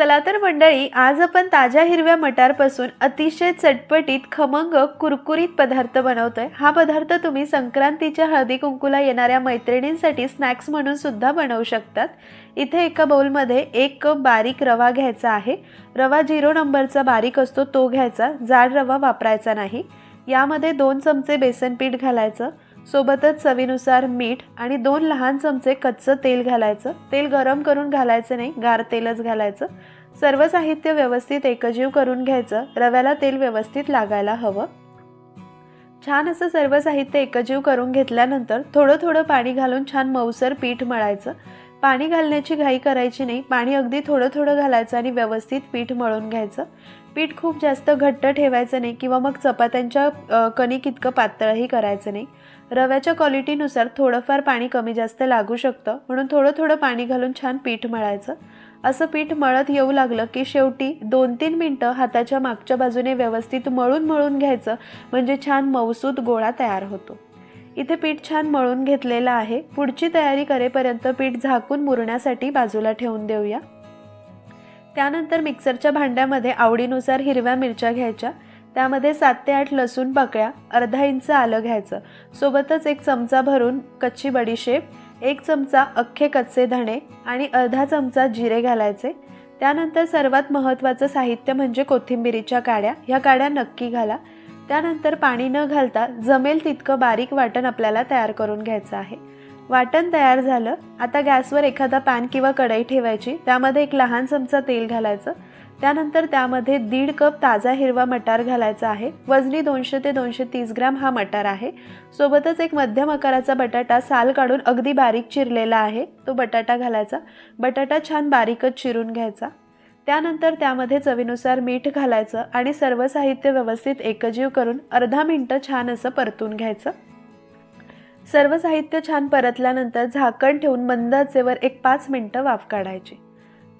चला तर मंडळी आज आपण ताज्या हिरव्या मटारपासून अतिशय चटपटीत खमंग कुरकुरीत पदार्थ बनवतोय. हा पदार्थ तुम्ही संक्रांतीच्या हळदी कुंकूला येणाऱ्या मैत्रिणींसाठी स्नॅक्स म्हणून सुद्धा बनवू शकतात. इथे एका बाउलमध्ये एक कप बारीक रवा घ्यायचा आहे. रवा झिरो नंबरचा बारीक असतो तो घ्यायचा. जाड रवा वापरायचा नाही. यामध्ये दोन चमचे बेसन पीठ घालायचं. सोबतच चवीनुसार मीठ आणि दोन लहान चमचे कच्चं तेल घालायचं. तेल गरम करून घालायचं नाही गार तेलच घालायचं. सर्व साहित्य व्यवस्थित एकजीव करून घ्यायचं. रव्याला तेल व्यवस्थित लागायला हवं. छान असं सर्व साहित्य एकजीव करून घेतल्यानंतर थोडं थोडं पाणी घालून छान मऊसर पीठ मळायचं. पाणी घालण्याची घाई करायची नाही. पाणी अगदी थोडं थोडं घालायचं आणि व्यवस्थित पीठ मळून घ्यायचं. पीठ खूप जास्त घट्ट ठेवायचं नाही किंवा मग चपात्यांच्या कणी कणिक इतकं पातळही करायचं नाही. रव्याच्या क्वालिटीनुसार थोडंफार पाणी कमी जास्त लागू शकतं म्हणून थोडं थोडं पाणी घालून छान पीठ मळायचं. असं पीठ मळत येऊ लागलं की शेवटी दोन तीन मिनटं हाताच्या मागच्या बाजूने व्यवस्थित मळून मळून घ्यायचं म्हणजे छान मऊसूद गोळा तयार होतो. इथे पीठ छान मळून घेतलेलं आहे. पुढची तयारी करेपर्यंत पीठ झाकून मुरण्यासाठी बाजूला ठेवून देऊया. त्यानंतर मिक्सरच्या भांड्यामध्ये आवडीनुसार हिरव्या मिरच्या घ्यायच्या. त्यामध्ये सात ते आठ लसूण पाकळ्या अर्धा इंच आलं घ्यायचं. सोबतच एक चमचा भरून कच्ची बडीशेप एक चमचा अख्खे कच्चे धणे आणि अर्धा चमचा जिरे घालायचे. त्यानंतर सर्वात महत्त्वाचं साहित्य म्हणजे कोथिंबिरीच्या काड्या. ह्या काड्या नक्की घाला. त्यानंतर पाणी न घालता जमेल तितकं बारीक वाटण आपल्याला तयार करून घ्यायचं आहे. वाटण तयार झालं. आता गॅसवर एखादा पॅन किंवा कढई ठेवायची. त्यामध्ये एक लहान चमचा तेल घालायचं. त्यानंतर त्यामध्ये दीड कप ताजा हिरवा मटार घालायचा आहे. वजनी दोनशे ते दोनशे तीस ग्राम हा मटार आहे. सोबतच एक मध्यम आकाराचा बटाटा साल काढून अगदी बारीक चिरलेला आहे. तो बटाटा घालायचा. बटाटा छान बारीकच चिरून घ्यायचा. त्यानंतर त्यामध्ये चवीनुसार मीठ घालायचं आणि सर्व साहित्य व्यवस्थित एकजीव करून अर्धा मिनटं छान असं परतून घ्यायचं. सर्व साहित्य छान परतल्यानंतर झाकण ठेवून मंद आचेवर एक पाच मिनटं वाफ काढायची.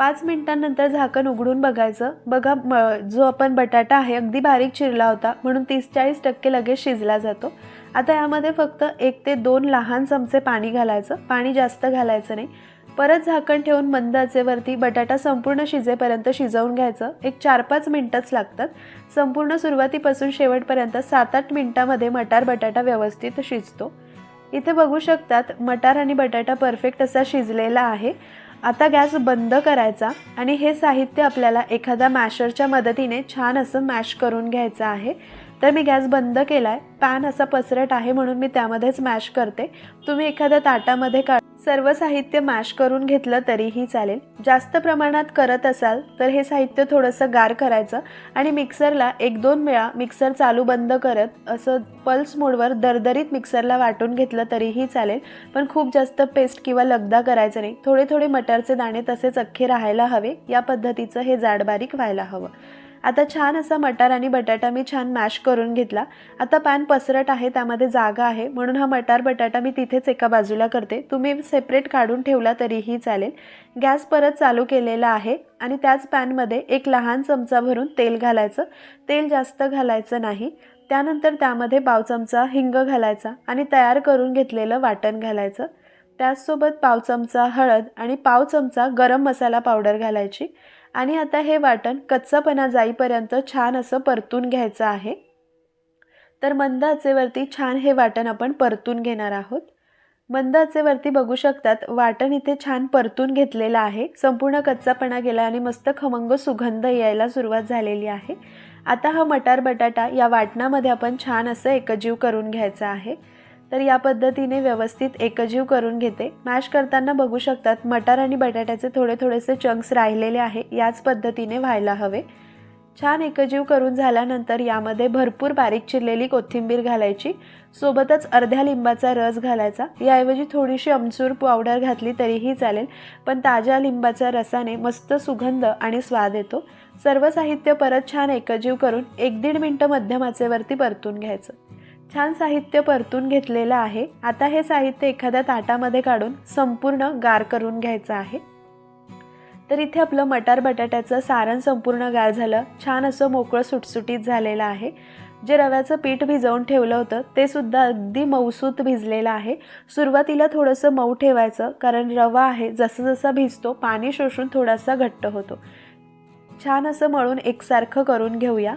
पाच मिनिटांनंतर झाकण उघडून बघायचं. बघा म जो आपण बटाटा आहे अगदी बारीक चिरला होता म्हणून तीस चाळीस टक्के लगेच शिजला जातो. आता यामध्ये फक्त एक ते दोन लहान चमचे पाणी घालायचं. पाणी जास्त घालायचं नाही. परत झाकण ठेवून मंद आचेवरती बटाटा संपूर्ण शिजेपर्यंत शिजवून घ्यायचं. एक चार पाच मिनटंच लागतात. संपूर्ण सुरुवातीपासून शेवटपर्यंत सात आठ मिनटामध्ये मटार बटाटा व्यवस्थित शिजतो. इथे बघू शकतात मटार आणि बटाटा परफेक्ट असा शिजलेला आहे. आता गॅस बंद करायचा आणि हे साहित्य आपल्याला एखाद्या मॅशरच्या मदतीने छान असं मॅश करून घ्यायचं आहे. तर मी गॅस बंद केला आहे पॅन असा पसरट आहे म्हणून मी त्यामध्येच मॅश करते. तुम्ही एखाद्या ताटामध्ये का सर्व साहित्य मॅश करून घेतलं तरीही चालेल. जास्त प्रमाणात करत असाल तर हे साहित्य थोडंसं गार करायचं आणि मिक्सरला एक दोन वेळा मिक्सर चालू बंद करत असं पल्स मोडवर दरदरीत मिक्सरला वाटून घेतलं तरीही चालेल. पण खूप जास्त पेस्ट किंवा लगदा करायचं नाही. थोडे थोडे मटारचे दाणे तसेच अख्खे राहायला हवे. या पद्धतीचं हे जाड बारीक व्हायला हवं. आता छान असा मटार आणि बटाटा मी छान मॅश करून घेतला. आता पॅन पसरट आहे त्यामध्ये जागा आहे. म्हणून हा मटार बटाटा मी तिथेच एका बाजूला करते. तुम्ही सेपरेट काढून ठेवला तरीही चालेल. गॅस परत चालू केलेला आहे आणि त्याच पॅनमध्ये एक लहान चमचा भरून तेल घालायचं. तेल जास्त घालायचं नाही. त्यानंतर त्यामध्ये पाव चमचा हिंग घालायचा आणि तयार करून घेतलेलं वाटण घालायचं. त्याचसोबत पाव चमचा हळद आणि पाव चमचा गरम मसाला पावडर घालायची. आणि आता हे वाटण कच्चापणा जाईपर्यंत छान असं परतून घ्यायचं आहे. तर मंद आचेवरती छान हे वाटण आपण परतून घेणार आहोत. मंद आचेवरती बघू शकतात वाटण इथे छान परतून घेतलेलं आहे. संपूर्ण कच्चापणा गेला आणि मस्त खमंग सुगंध यायला सुरुवात झालेली आहे. आता हा मटार बटाटा या वाटणामध्ये आपण छान असं एकजीव करून घ्यायचं आहे. तर या पद्धतीने व्यवस्थित एकजीव करून घेते. मॅश करताना बघू शकतात मटार आणि बटाट्याचे थोडे थोडेसे चंक्स राहिलेले आहे याच पद्धतीने व्हायला हवे. छान एकजीव करून झाल्यानंतर यामध्ये भरपूर बारीक चिरलेली कोथिंबीर घालायची सोबतच अर्ध्या लिंबाचा रस घालायचा. याऐवजी थोडीशी अमचूर पावडर घातली तरीही चालेल पण ताज्या लिंबाच्या रसाने मस्त सुगंध आणि स्वाद येतो. सर्व साहित्य परत छान एकजीव करून एक दीड मिनटं मध्यम आचेवरती परतून घ्यायचं. छान साहित्य परतून घेतलेलं आहे. आता हे साहित्य एखाद्या ताटामध्ये काढून संपूर्ण गार करून घ्यायचं आहे. तर इथे आपलं मटार बटाट्याचं सारण संपूर्ण गार झालं. छान असं मोकळं सुटसुटीत झालेलं आहे. जे रव्याचं पीठ भिजवून ठेवलं होतं ते सुद्धा अगदी मऊसूत भिजलेलं आहे. सुरुवातीला थोडंसं मऊ ठेवायचं कारण रवा आहे जसं जसा भिजतो पाणी शोषून थोडासा घट्ट होतो. छान असं मळून एकसारखं करून घेऊया.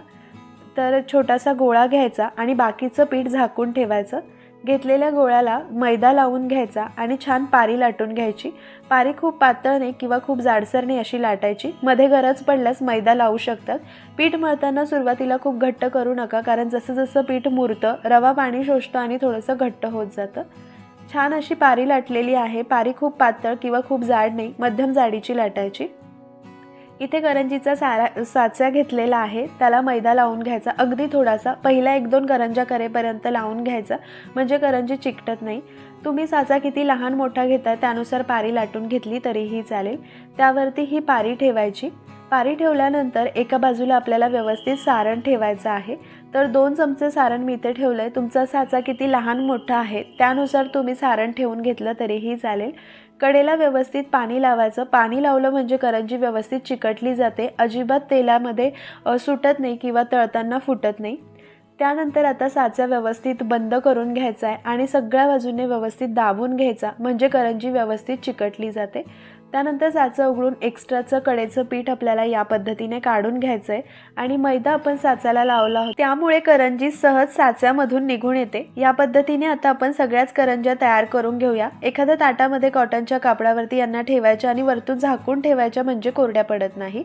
तर छोटासा गोळा घ्यायचा आणि बाकीचं पीठ झाकून ठेवायचं. घेतलेल्या गोळ्याला मैदा लावून घ्यायचा आणि छान पारी लाटून घ्यायची. पारी खूप पातळ नाही किंवा खूप जाडसर नाही अशी लाटायची. मध्ये गरज पडल्यास मैदा लावू शकतात. पीठ मळताना सुरुवातीला खूप घट्ट करू नका कारण जसं जसं पीठ मुरतं रवा पाणी शोषतं आणि थोडंसं घट्ट होत जातं. छान अशी पारी लाटलेली आहे. पारी खूप पातळ किंवा खूप जाड नाही मध्यम जाडीची लाटायची. इथे करंजीचा सारा साचा घेतलेला आहे. त्याला मैदा लावून घ्यायचा. अगदी थोडासा. पहिला एक दोन करंजा करेपर्यंत लावून घ्यायचा. म्हणजे करंजी चिकटत नाही. तुम्ही साचा किती लहान मोठा घेता त्यानुसार पारी लाटून घेतली तरीही चालेल. त्यावरती ही पारी ठेवायची. पारी ठेवल्यानंतर एका बाजूला आपल्याला व्यवस्थित सारण ठेवायचं आहे. तर दोन चमचे सारण मी इथे ठेवलं आहे तुमचा साचा किती लहान मोठा आहे त्यानुसार तुम्ही सारण ठेवून घेतलं तरीही चालेल. कडेला व्यवस्थित पाणी लावायचं. पाणी लावलं म्हणजे करंजी व्यवस्थित चिकटली जाते. अजिबात तेलामध्ये सुटत नाही किंवा तळताना फुटत नाही. त्यानंतर आता साचा व्यवस्थित बंद करून घ्यायचा आहे आणि सगळ्या बाजूने व्यवस्थित दाबून घ्यायचा. म्हणजे करंजी व्यवस्थित चिकटली जाते. त्यानंतर साचं उघडून एक्स्ट्राचं कडेचं पीठ आपल्याला या पद्धतीने काढून घ्यायचं आहे आणि मैदा आपण साचाला लावला होता. त्यामुळे करंजी सहज साच्यामधून निघून येते. या पद्धतीने आता आपण सगळ्याच करंज्या तयार करून घेऊया. एखाद्या ताटामध्ये कॉटनच्या कापडावरती यांना ठेवायच्या आणि वरतून झाकून ठेवायच्या म्हणजे कोरड्या पडत नाही.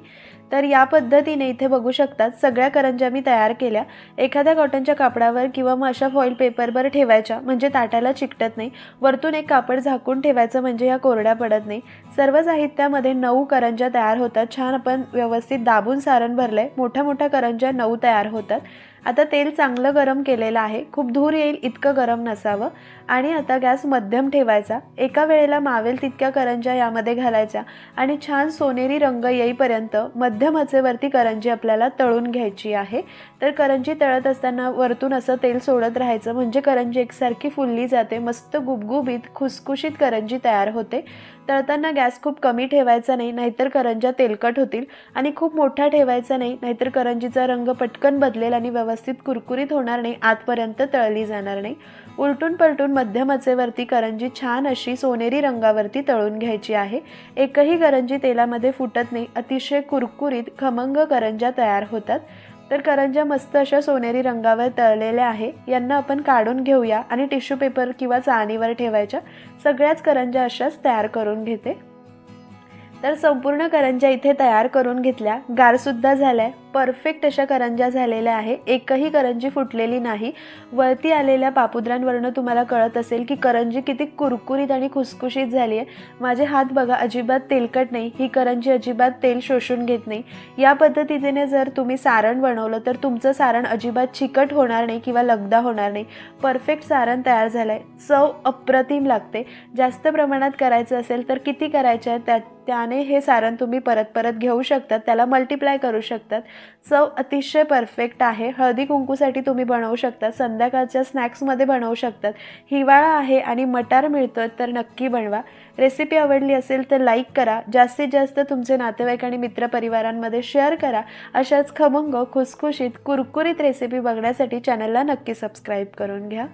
तर या पद्धतीने इथे बघू शकतात सगळ्या करंज्या मी तयार केल्या. एखाद्या कॉटनच्या कापडावर किंवा मग अशा फॉईल पेपरवर ठेवायच्या म्हणजे ताटाला चिकटत नाही. वरतून एक कापड झाकून ठेवायचं म्हणजे या कोरड्या पडत नाही. सर्व साहित्यामध्ये नऊ करंज्या तयार होतात. छान आपण व्यवस्थित दाबून सारण भरलं आहे मोठ्या मोठ्या करंज्या नऊ तयार होतात. आता तेल चांगलं गरम केलेलं आहे. खूप धूर येईल इतकं गरम नसावं. आणि आता गॅस मध्यम ठेवायचा. एका वेळेला मावेल तितक्या करंज्या यामध्ये घालायच्या. आणि छान सोनेरी रंग येईपर्यंत मध्यम आचेवरती करंजी आपल्याला तळून घ्यायची आहे. तर करंजी तळत असताना वरतून असं तेल सोडत राहायचं. म्हणजे करंजी एकसारखी फुलली जाते. मस्त गुबगुबीत खुसखुशीत करंजी तयार होते. तळताना गॅस खूप कमी ठेवायचा नाही नाहीतर करंज्या तेलकट होतील. आणि खूप मोठा ठेवायचा नाही नाहीतर करंजीचा रंग पटकन बदलेल आणि व्यवस्थित कुरकुरीत होणार नाही आतपर्यंत तळली जाणार नाही. उलटून पलटून मध्यम आचेवरती करंजी छान अशी सोनेरी रंगावरती तळून घ्यायची आहे. एकही करंजी तेलामध्ये फुटत नाही अतिशय कुरकुरीत खमंग करंज्या तयार होतात. तर करंज्या मस्त अशा सोनेरी रंगावर तळलेल्या आहे. यांना आपण काढून घेऊया आणि टिश्यू पेपर किंवा चाळणीवर ठेवायच्या. सगळ्याच करंज्या अशाच तयार करून घेते. तर संपूर्ण करंज्या इथे तयार करून घेतल्या. गारसुद्धा झाल्या. परफेक्ट अशा करंज्या झालेल्या आहे. एकही करंजी फुटलेली नाही. वरती आलेल्या पापुद्रांवरनं तुम्हाला कळत असेल की करंजी किती कुरकुरीत आणि खुसखुशीत झाली आहे माझे हात बघा अजिबात तेलकट नाही. ही करंजी अजिबात तेल शोषून घेत नाही. या पद्धतीने जर तुम्ही सारण बनवलं तर तुमचं सारण अजिबात चिकट होणार नाही किंवा लगदा होणार नाही. परफेक्ट सारण तयार झालं आहे चव अप्रतिम लागते. जास्त प्रमाणात करायचं असेल तर किती करायचं आहे? त्या त्याने हे सारण तुम्ही परत परत घेऊ शकतात त्याला मल्टिप्लाय करू शकतात. चव अतिशय परफेक्ट आहे. हळदी कुंकूसाठी तुम्ही बनवू शकता संध्याकाळच्या स्नॅक्समध्ये बनवू शकतात. हिवाळा आहे आणि मटार मिळतोय तर नक्की बनवा. रेसिपी आवडली असेल तर लाईक करा. जास्तीत जास्त तुमचे नातेवाईक आणि मित्रपरिवारांमध्ये शेअर करा. अशाच खमंग खुसखुशीत कुरकुरीत रेसिपी बघण्यासाठी चॅनलला नक्की सबस्क्राईब करून घ्या.